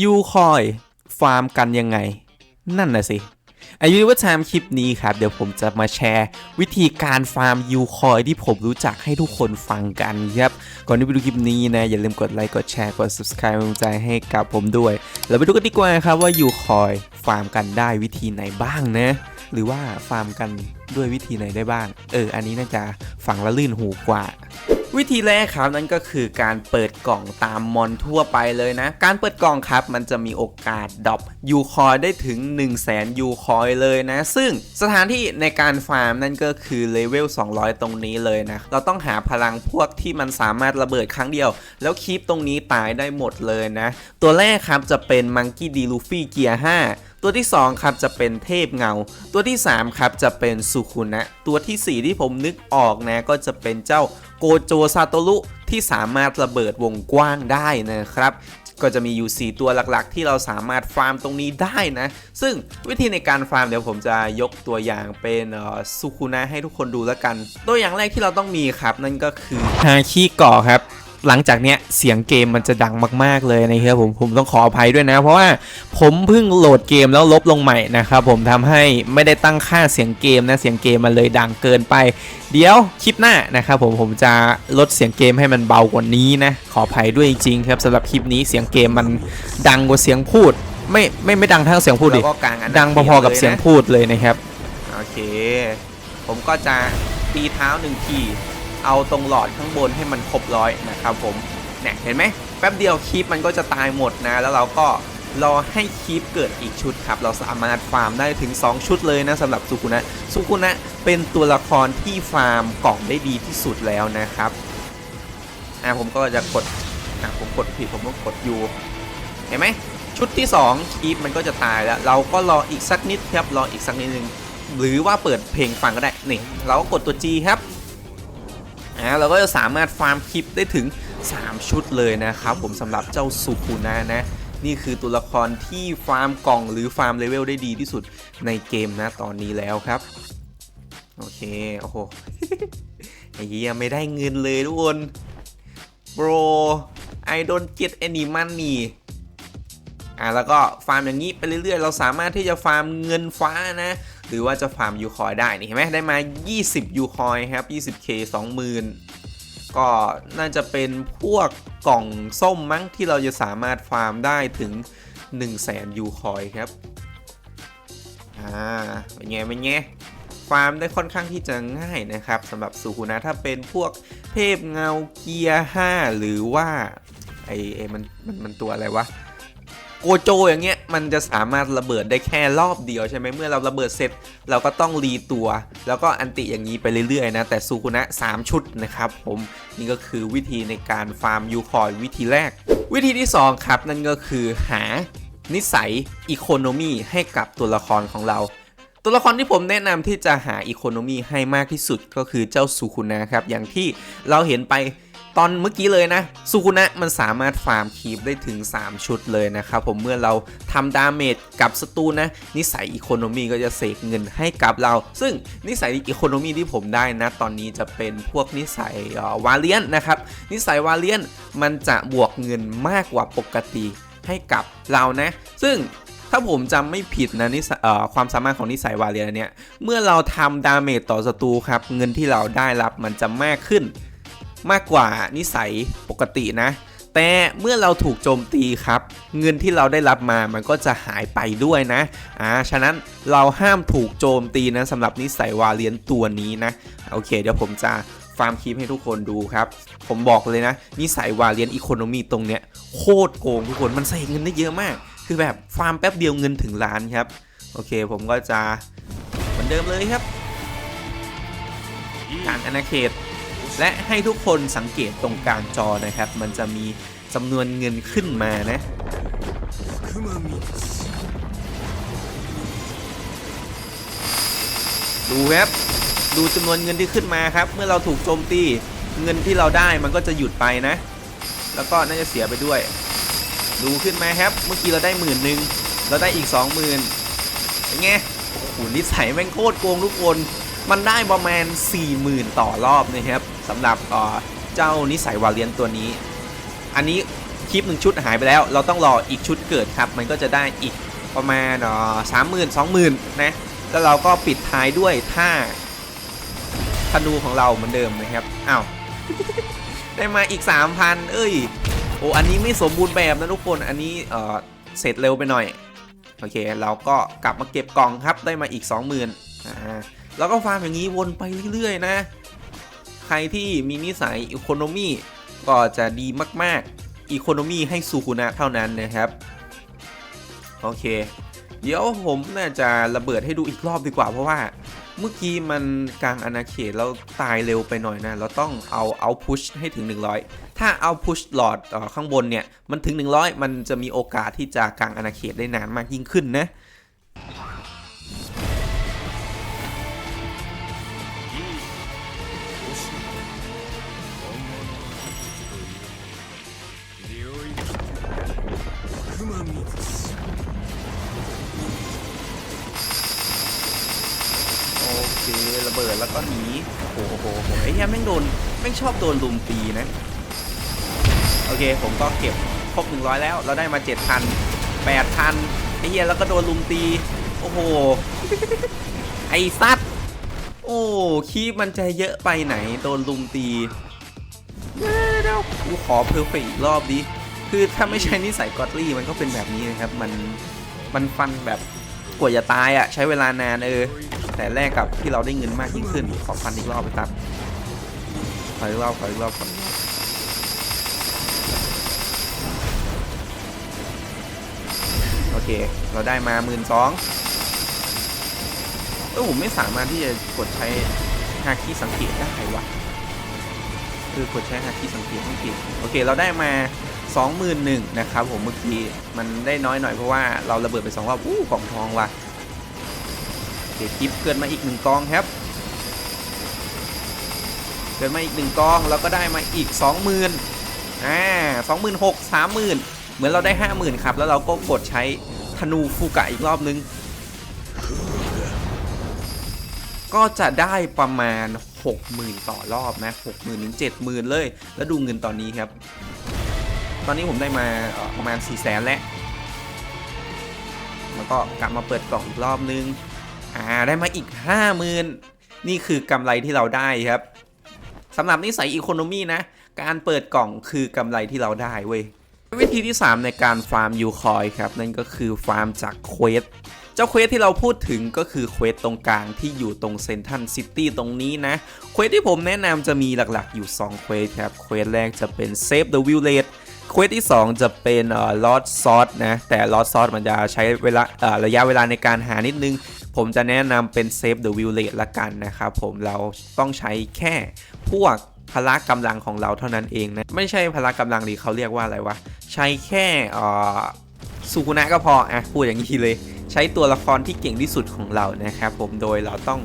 ยูคอยฟาร์มกันยังไง นั่นน่ะสิอายุว่าชามคลิปนี้ครับ เดี๋ยวผมจะมาแชร์ วิธีการฟาร์มยูคอยที่ผมรู้จักให้ทุกคนฟังกันครับ ก่อนที่ไปดูคลิปนี้นะ อย่าลืมกดไลค์กดแชร์กด subscribe เป็นกำลังใจให้กับผมด้วย แล้วไปดูกันดีกว่าครับว่ายูคอยฟาร์มกันได้วิธีไหนบ้างนะ หรือว่าฟาร์มกันด้วยวิธีไหนได้บ้าง เออ อันนี้น่าจะฟังแล้วลื่นหูกว่า วิธีแรกครับนั่นก็คือการเปิดกล่องตามมอนทั่วไปเลยนะ การเปิดกล่องครับมันจะมีโอกาสดรอปยูคอยได้ถึง 1 0 0 0 0แสนยูคอยเลยนะ ซึ่งสถานที่ในการฟาร์มนั่นก็คือเลเวล200 ตรงนี้เลยนะ เราต้องหาพลังพวกที่มันสามารถระเบิดครั้งเดียว แล้วคีปตรงนี้ตายได้หมดเลยนะ ตัวแรกครับจะเป็นมังกี้ดีลูฟี่เกียร์5 ตัวที่ 2 ครับจะเป็นเทพเงา ตัวที่ 3 ครับจะเป็นสุคุนะ ตัวทีสี่ 4 ที่ผมนึกออกนะ ก็จะเป็นเจ้าโกโจซาโตรุที่สามารถระเบิดวงกว้างได้นะครับก็จะมีอยู่ 4 ตัวหลักๆ ที่เราสามารถฟาร์มตรงนี้ได้นะ ซึ่งวิธีในการฟาร์มเดี๋ยวผมจะยกตัวอย่างเป็นสุคุนะให้ทุกคนดูแล้วกัน ตัวอย่างแรกที่เราต้องมีครับ นั่นก็คือฮาคิเกาะครับ หลังจากเนี้ยเสียงเกมมันจะดังมาก ๆเลยนะครับผมผมต้องขออภัยด้วยนะ เพราะว่าผมเพิ่งโหลดเกมแล้วลบลงใหม่นะครับผมทำให้ไม่ได้ตั้งค่าเสียงเกมนะเสียงเกมมันเลยดังเกินไป เดี๋ยวคลิปหน้านะครับผมผมจะลดเสียงเกมให้มันเบากว่านี้นะขออภัยด้วยจริงๆครับสำหรับคลิปนี้เสียงเกมมันดังกว่าเสียงพูด ไม่ไม่ไม่ดังเท่าเสียงพูดดิแล้วก็กลางอาณาดังพอๆกับเสียงพูดเลยนะครับโอเค ผมก็จะตีเท้าหนึ่งที เอาตรงหลอดข้างบนให้มันครบร้อยนะครับผมเนี่ยเห็นไหมแป๊บเดียวคีปมันก็จะตายหมดนะ แล้วเราก็รอให้คีปเกิดอีกชุดครับ เราสามารถฟาร์มได้ถึง 2 ชุดเลยนะสำหรับสุกุนะสุกุนะเป็นตัวละครที่ฟาร์มกล่องได้ดีที่สุดแล้วนะครับอะผมก็จะกดอะผมกดผิดผมต้องกดยูเห็นไหมชุดที่ 2คีปมันก็จะตายแล้ว เราก็รออีกสักนิดครับรออีกสักนิดนึงหรือว่าเปิดเพลงฟังก็ได้นี่เราก็กดตัว G ครับ อ่าเราก็จะสามารถฟาร์มคลิปได้ถึง 3 ชุดเลยนะครับผมสำหรับเจ้าสุคุนะนะนี่คือตัวละครที่ฟาร์มกล่องหรือฟาร์มเลเวลได้ดีที่สุดในเกมนะตอนนี้แล้วครับ โอเค โอ้โหไอ้เหี้ยไม่ได้เงินเลยทุกคน bro I don't get any money อะแล้วก็ฟาร์มอย่างนี้ไปเรื่อยๆ เราสามารถที่จะฟาร์มเงินฟ้านะ หรือว่าจะฟาร์มยูคอยได้นี่เห็นไหมได้มา 20ยูคอยครับ 20k 20,000 ก็น่าจะเป็นพวกกล่องส้มมั้งที่เราจะสามารถฟาร์มได้ถึง 100,000ยูคอยครับอ่าเป็นไงเป็นไงฟาร์มได้ค่อนข้างที่จะง่ายนะครับสำหรับสุคุนะถ้าเป็นพวกเทพเงาเกียร์ 5 หรือว่าไอ้ไอ้มันมันมันตัวอะไรวะ โกโจอย่างเงี้ยมันจะสามารถระเบิดได้แค่รอบเดียวใช่ไหมเมื่อเราระเบิดเสร็จ เราก็ต้องรีตัว แล้วก็อันติอย่างนี้ไปเรื่อยๆนะแต่ซูคุนะ3 ชุดนะครับผมนี่ก็คือวิธีในการฟาร์มยูคอยวิธีแรก วิธีที่ 2 ครับ นั่นก็คือหานิสัยอีโคโนมีให้กับตัวละครของเราตัวละครที่ผมแนะนำที่จะหาอีโคโนมีให้มากที่สุดก็คือเจ้าสุคุนะครับ อย่างที่เราเห็นไป ตอนเมื่อกี้เลยนะสุคุนะมันสามารถฟาร์มคีปได้ถึง 3 ชุดเลยนะครับผมเมื่อเราทำดาเมจกับศัตรูนะ นิสัยอีโคโนมีก็จะเสกเงินให้กับเรา ซึ่งนิสัยอีโคโนมีที่ผมได้นะ ตอนนี้จะเป็นพวกนิสัยวาเลียนนะครับ นิสัยวาเลียนมันจะบวกเงินมากกว่าปกติให้กับเรานะ ซึ่งถ้าผมจำไม่ผิดนะนิสความสามารถของนิสัยวาเลียนเนี่ย เมื่อเราทำดาเมจต่อศัตรูครับ เงินที่เราได้รับมันจะมากขึ้น มากกว่านิสัยปกตินะ แต่เมื่อเราถูกโจมตีครับ เงินที่เราได้รับมามันก็จะหายไปด้วยนะอ่าฉะนั้นเราห้ามถูกโจมตีนะสำหรับนิสัยวาเลียนตัวนี้นะ โอเค เดี๋ยวผมจะฟาร์มคลิปให้ทุกคนดูครับ ผมบอกเลยนะ นิสัยวาเลียนอีโคโนมีตรงเนี้ยโคตรโกงทุกคนมันใส่เงินได้เยอะมาก คือแบบฟาร์มแป๊บเดียวเงินถึงล้านครับ โอเคผมก็จะเหมือนเดิมเลยครับการอาณาเขต และให้ทุกคนสังเกตตรงกลางจอนะครับ มันจะมีจำนวนเงินขึ้นมานะ ดูครับ ดูจำนวนเงินที่ขึ้นมาครับ เมื่อเราถูกโจมตีเงินที่เราได้มันก็จะหยุดไปนะ แล้วก็น่าจะเสียไปด้วย ดูขึ้นมาครับ เมื่อกี้เราได้หมื่นหนึ่งเราได้อีกสองหมื่นเป็นไงโอ้โหนิสัยแม่งโคตรโกงทุกคน มันได้ประมาณ40,000 ต่อรอบนะครับ สำหรับเจ้านิสัยวาเลียนตัวนี้ อันนี้คลิปหนึ่งชุดหายไปแล้ว เราต้องรออีกชุดเกิดครับ มันก็จะได้อีกประมาณสามหมื่นสองหมื่นนะแล้วเราก็ปิดท้ายด้วยท่าธนูของเราเหมือนเดิมนะครับอ้าวได้มาอีก 3,000 เอ้ย โอ้ อันนี้ไม่สมบูรณ์แบบนะทุกคน อันนี้เออเสร็จเร็วไปหน่อย โอเค เราก็กลับมาเก็บกล่องครับ ได้มาอีก 20,000อ่า แล้วก็ฟาร์มอย่างนี้วนไปเรื่อยๆนะ รที่มีนิสัยอีโคโนมีก็จะดีมากๆอีโคโนมีให้ซูคุนะเท่านั้นนะครับ โอเค เดี๋ยวผมน่าจะระเบิดให้ดูอีกรอบดีกว่าเพราะว่าเมื่อกี้มันกลางอาณาเขตแล้วตายเร็วไปหน่อยนะ เราต้องเอาเอาพุชให้ถึง 100 ถ้าเอาพุชหลอดข้างบนเนี่ย มันถึง 100 มันจะมีโอกาสที่จะกลางอาณาเขตได้นานมากยิ่งขึ้นนะ โอระเบิดแล้วก็หนีโอ้โหโอ้โหไอ้เหี้ยแม่งโดนแม่งชอบโดนลุมตีนะ โอเคผมก็เก็บครบ100 แล้วเราได้มา 7,000 8,000ไอ้เหี้ยแล้วก็โดนลุมตี โอ้โห ไอ้ซัดโอ้คีบมันจะเยอะไปไหนโดนลุมตีเดี๋ยวกูขอเพอร์เฟกอีกรอบดิ คือถ้าไม่ใช่นิสัยกอตลี่มันก็เป็นแบบนี้นะครับ มัน มันฟันแบบ กว่าจะตายอะ ใช้เวลานานเออ แต่แรกกับที่เราได้เงินมากยิ่งขึ้น ขอฟันอีกรอบไปตัดขออีกรอบขออีกรอบขออีกรอบโอเค เราได้มาหมื่นสองเออผมไม่สามารถที่จะกดใช้ฮาคิสังเกตได้วะคือกดใช้ฮาคิสังเกตไม่ผิดโอเค เราได้มา 21,000นะครับผมเมื่อกี้มันได้น้อยหน่อยเพราะว่าเราระเบิดไปสองรอบอู้กล่องทองว่ะโอเคกิฟเกินมาอีกหนึ่งกองครับเกินมาอีกหนึ่งกองแล้วก็ได้มาอีก 20,000อ่าสองหมื่นหกสามหมื่นเหมือนเราได้ห้าหมื่นครับ แล้วเราก็กดใช้ธนูฟูกะอีกรอบนึง ก็จะได้ประมาณ 60,000 ต่อรอบนะ 60,000ถึง70,000 เลย แล้วดูเงินตอนนี้ครับ ตอนนี้ผมได้มาประมาณ 4 0 0 0 0 0แล้วแล้วก็กลับมาเปิดกล่องอีกรอบนึง อ่า ได้มาอีก 50,000 นี่คือกำไรที่เราได้ครับสำหรับนิสัยอีโคโนมีนะ การเปิดกล่องคือกำไรที่เราได้เว้ย วิธีที่ 3 ในการฟาร์มยูคอยครับ นั่นก็คือฟาร์มจากเควสเจ้าเควสที่เราพูดถึงก็คือเควสตรงกลางที่อยู่ตรงเซนทันซิตี้ตรงนี้นะ เควสที่ผมแนะนำจะมีหลักๆอยู่ 2 เควสครับ เควสแรกจะเป็น Save the Village เควสที่ 2 จะเป็นเอ่อ Lost Sauce นะแต่ Lost Sauce มันจะใช้เวลาเอ่อระยะเวลาในการหานิดนึง ผมจะแนะนำเป็น Save the Village ละกันนะครับผมเราต้องใช้แค่พวกพละกำลังของเราเท่านั้นเองนะไม่ใช่พละกำลังดีเขาเรียกว่าอะไรวะใช้แค่สุกุนะก็พออะพูดอย่างนี้เลย ใช้ตัวละครที่เก่งที่สุดของเรานะครับผมโดยเราต้อง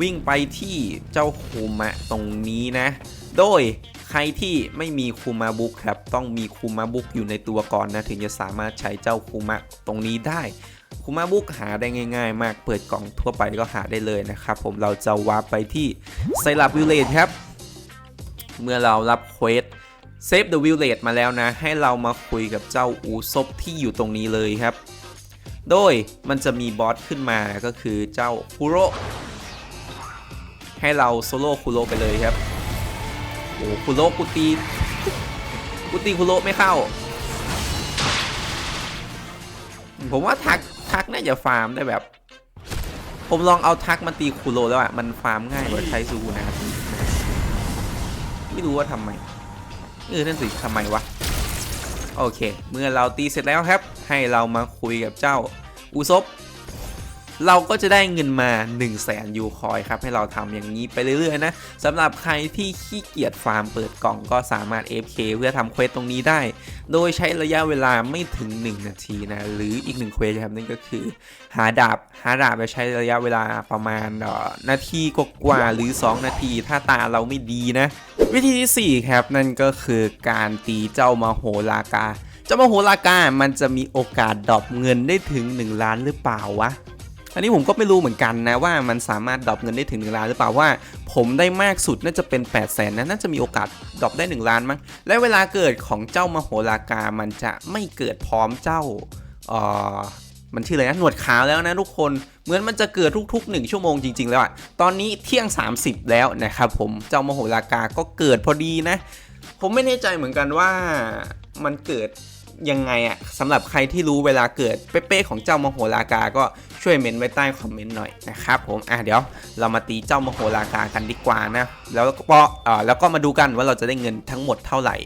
วิ่งไปที่เจ้าคูมะตรงนี้นะ โดย ครที่ไม่มีคูมาบุกครับ ต้องมีคูมาบุกอยู่ในตัวก่อนนะ ถึงจะสามารถใช้เจ้าคูมะตรงนี้ได้คูมาบุกหาได้ง่าย ๆ มากเปิดกล่องทั่วไปก็หาได้เลยนะครับผมเราจะวาร์ปไปที่ไซรัปวิลเลจครับ เมื่อเรารับเควสเซฟเดอะวิลเลจมาแล้วนะ ให้เรามาคุยกับเจ้าอูซบที่อยู่ตรงนี้เลยครับ โดยมันจะมีบอสขึ้นมาก็คือเจ้าคุโรให้เราโซโล่คุโรไปเลยครับ โอ้คุโรกูตีกูตีคุโรไม่เข้า ผมว่าทักทักน่าจะฟาร์มได้แบบ ผมลองเอาทักมาตีคุโรแล้วอะมันฟาร์มง่ายกว่าใช้ซูนะครับไม่รู้ว่าทำไมเออนั่นสิทำไมวะ โอเค เมื่อเราตีเสร็จแล้วครับ ให้เรามาคุยกับเจ้าอุซบ เราก็จะได้เงินมา 1 0 0 0 0แสนยูคอยครับ ให้เราทำอย่างนี้ไปเรื่อยๆนะสำหรับใครที่ขี้เกียจฟาร์มเปิดกล่องก็สามารถ FK เพื่อทำเควสตรงนี้ได้ โดยใช้ระยะเวลาไม่ถึง 1 นาทีนะ หรืออีกหนึ่งเควสครับนั่นก็คือ หาดาบ หาดาบจะใช้ระยะเวลาประมาณนาทีกว่าหรือ 2 นาที ถ้าตาเราไม่ดีนะ วิธีที่ 4 ครับนั่นก็คือการตีเจ้ามาโหลากา เจ้ามาโหลากา มันจะมีโอกาสดรอปเงินได้ถึง 1 ล้านหรือเปล่าวะ อันนี้ผมก็ไม่รู้เหมือนกันนะว่ามันสามารถดรอปเงินได้ถึง1ล้านหรือเปล่าว่า ผมได้มากสุดน่าจะเป็น 8 0 0แสนนะน่าจะมีโอกาสดรอปได้ 1 ล้านมั้งและเวลาเกิดของเจ้ามโหรากามันจะไม่เกิดพร้อมเจ้าเอ่อมันชื่ออะไรนะหนวดขาวแล้วนะทุกคนเหมือนมันจะเกิดทุกๆ 1 ชั่วโมงจริง ๆ แล้วอะตอนนี้เที่ยง 30 แล้วนะครับผมเจ้ามโหรากาก็เกิดพอดีนะ ผมไม่แน่ใจเหมือนกันว่ามันเกิดยังไงอะสำหรับใครที่รู้เวลาเกิดเป๊ะๆของเจ้ามโหรากาก็ ช่วยเมนไว้ใต้คอมเมนต์หน่อยนะครับผมอะเดี๋ยวเรามาตีเจ้ามโหรากากันดีกว่านะแล้วก็เออแล้วก็มาดูกันว่าเราจะได้เงินทั้งหมดเท่าไหร่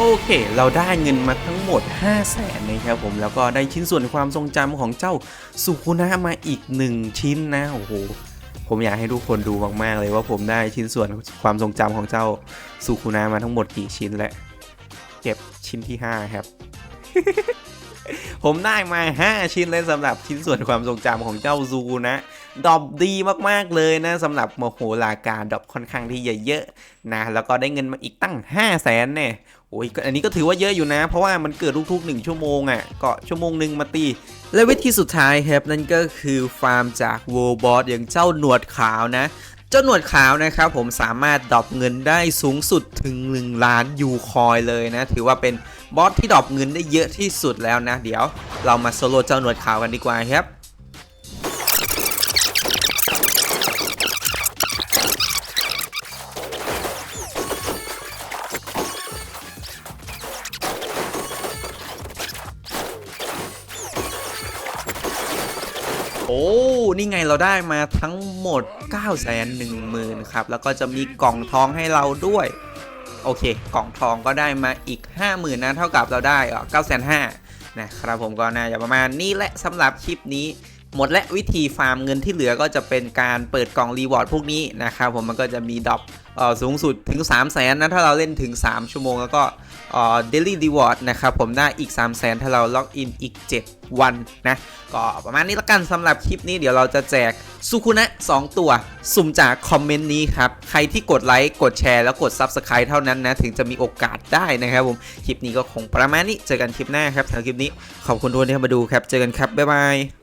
โอเค เราได้เงินมาทั้งหมด 5 0 0แสนนะครับผมแล้วก็ได้ชิ้นส่วนความทรงจำของเจ้าสุคุนะมาอีก 1 ชิ้นนะโอ้โหผมอยากให้ทุกคนดูมากๆเลยว่าผมได้ชิ้นส่วนความทรงจำของเจ้าสุคุนะมาทั้งหมดกี่ชิ้นและเก็บชิ้นที่ 5 ครับ ผมได้มา 5 ชิ้นเลยสำหรับชิ้นส่วนความทรงจำของเจ้าซูนะ ดอบดีมากๆเลยนะสำหรับโมโหลาการดอบค่อนข้างที่จะเยอะนะ แล้วก็ได้เงินมาอีกตั้ง 5 0 0แสนเนี่ยโอ้ยอันนี้ก็ถือว่าเยอะอยู่นะ เพราะว่ามันเกิดทุกๆ 1 ชั่วโมงอะ่ะก็ชั่วโมงหนึ่งมาตี และวิธีสุดท้ายครับนั่นก็คือฟาร์มจากโวบอสอย่างเจ้าหนวดขาวนะเจ้าหนวดขาวนะครับผมสามารถดรอปเงินได้สูงสุดถึง 1 ล้านยูคอยเลยนะ ถือว่าเป็นบอสที่ดรอปเงินได้เยอะที่สุดแล้วนะ เดี๋ยวเรามาโซโลเจ้าหนวดขาวกันดีกว่าครับ โอ้ นี่ไงเราได้มาทั้งหมด 9 1 0 0 0 0ครับ แล้วก็จะมีกล่องทองให้เราด้วย โอเค กล่องทองก็ได้มาอีก 50,000นะ เท่ากับเราได้เอ่อ9 5 0 0 0นะครับผมก็น่าจะประมาณนี้แหละสำหรับคลิปนี้ หมดและวิธีฟาร์มเงินที่เหลือก็จะเป็นการเปิดกล่องรีวอร์ดพวกนี้นะครับผมมันก็จะมีดรอปสูงสุดถึง 3 0 0แสนนะถ้าเราเล่นถึง 3 ชั่วโมง แล้วก็เอ่อ daily reward นะครับผมได้อีก 3 0 0แสนถ้าเราล็อกอินอีก 7 วันนะก็ประมาณนี้ละกันสำหรับคลิปนี้เดี๋ยวเราจะแจกสุคุนะ 2 ตัว สุ่มจากคอมเมนต์นี้ครับ ใครที่กดไลค์กดแชร์แล้วกด Subscribe เท่านั้นนะ ถึงจะมีโอกาสได้นะครับผม คลิปนี้ก็คงประมาณนี้เจอกันคลิปหน้าครับสำหรับคลิปนี้ขอบคุณทุกคนที่มาดูครับ เจอกันครับบ๊ายบาย